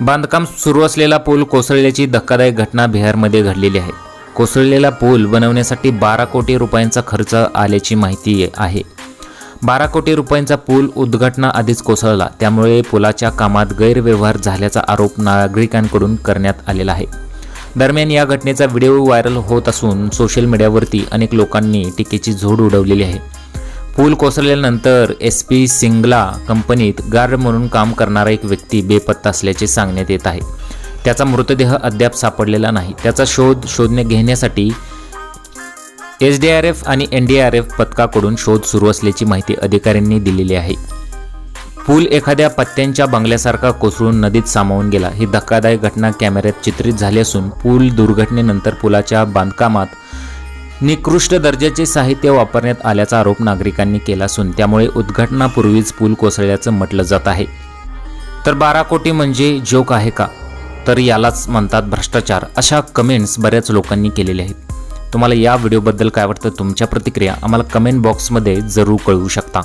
बांधकाम सुरू असलेला पूल कोसळल्याची धक्कादायक घटना बिहारमध्ये घडलेली आहे. कोसळलेला पूल बनवण्यासाठी बारा कोटी रुपयांचा खर्च आल्याची माहिती आहे. बारा कोटी रुपयांचा पूल उद्घाटना आधीच कोसळला. त्यामुळे पुलाच्या कामात गैरव्यवहार झाल्याचा आरोप नागरिकांकडून करण्यात आलेला आहे. दरम्यान या घटनेचा व्हिडिओ व्हायरल होत असून सोशल मीडियावरती अनेक लोकांनी टीकेची झोड उडवलेली आहे. पूल कोसळल्यानंतर एस पी सिंगला कंपनीत गार्ड म्हणून काम करणारा एक व्यक्ती बेपत्ता असल्याचे सांगण्यात येत आहे. त्याचा मृतदेह अद्याप सापडलेला नाही. त्याचा शोध शोधणे घेण्यासाठी एस डी आर एफ आणि एन डी आर एफ पथकाकडून शोध सुरू असल्याची माहिती अधिकाऱ्यांनी दिलेली आहे. पूल एखाद्या पत्त्यांच्या बंगल्यासारखा कोसळून नदीत सामावून गेला. ही धक्कादायक घटना कॅमेऱ्यात चित्रित झाली असून पूल दुर्घटनेनंतर पुलाच्या बांधकामात निकृष्ट दर्जाचे साहित्य वापरण्यात आल्याचा आरोप नागरिकांनी केला असून त्यामुळे उद्घाटनापूर्वीच पूल कोसळल्याचं म्हटलं जात आहे. तर बारा कोटी म्हणजे जोक आहे का? तर यालाच म्हणतात भ्रष्टाचार. अशा कमेंट्स बऱ्याच लोकांनी केलेल्या आहेत. तुम्हाला या व्हिडिओबद्दल काय वाटतं? तुमच्या प्रतिक्रिया आम्हाला कमेंट बॉक्समध्ये जरूर कळवू शकता.